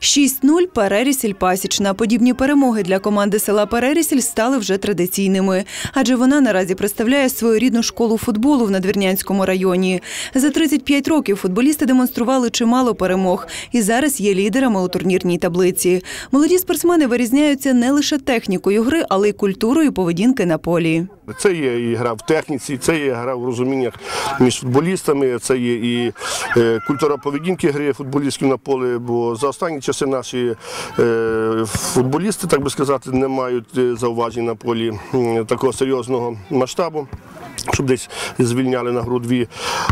6-0 Перерісіль Пасічна. Подібні перемоги для команди села Перерісіль стали вже традиційними, адже вона наразі представляє свою рідну школу футболу в Надвірнянському районі. За 35 років футболісти демонстрували чимало перемог і зараз є лідерами у турнірній таблиці. Молоді спортсмени вирізняються не лише технікою гри, але й культурою поведінки на полі. Це є і гра в техніці, це є гра в розуміннях між футболістами, це є і е, культура поведінки гри футболістів на полі. Бо за останні часи наші е, футболісти, так би сказати, не мають е, зауважень на полі такого серйозного масштабу. Щоб десь звільняли на гру дві.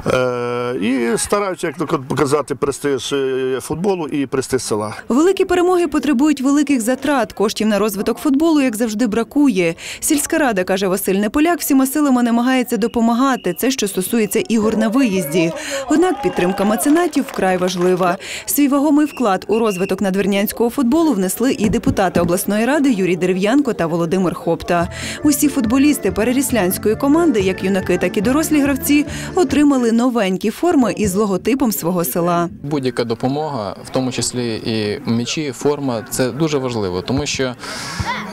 Е, і стараються, як то показати, престиж е, футболу і престиж села. Великі перемоги потребують великих затрат. Коштів на розвиток футболу, як завжди, бракує. Сільська рада, каже Василь Неполяк, всіма силами намагається допомагати. Це що стосується ігор на виїзді. Однак підтримка меценатів вкрай важлива. Свій вагомий вклад у розвиток надвірнянського футболу внесли і депутати обласної ради Юрій Дерев'янко та Володимир Хопта. Усі футболісти переріслянської команди, як юнаки, так і дорослі гравці, отримали новенькі форми із логотипом свого села. Будь-яка допомога, в тому числі і м'ячі, форма, це дуже важливо, тому що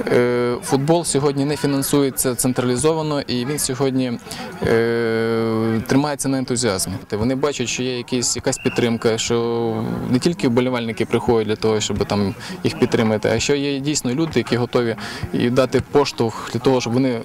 е, футбол сьогодні не фінансується централізовано, і він сьогодні е, тримається на ентузіазмі. Вони бачать, що є якісь, якась підтримка, що не тільки вболівальники приходять для того, щоб там їх підтримати, а що є дійсно люди, які готові і дати поштовх для того, щоб вони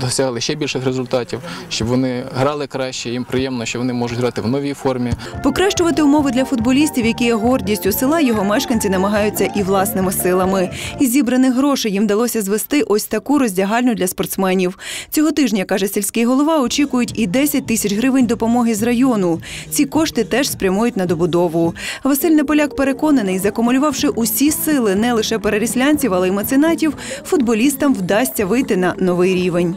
досягли ще більших результатів, щоб вони грали краще, їм приємно, що вони можуть грати в новій формі. Покращувати умови для футболістів, які є гордістю села, його мешканці намагаються і власними силами. Із зібраних грошей їм вдалося звести ось таку роздягальню для спортсменів. Цього тижня, каже сільський голова, очікують і 10 тисяч гривень допомоги з району. Ці кошти теж спрямують на добудову. Василь Неполяк переконаний, закумулювавши усі сили не лише переріслянців, але й меценатів, футболістам вдасться вийти на новий рівень.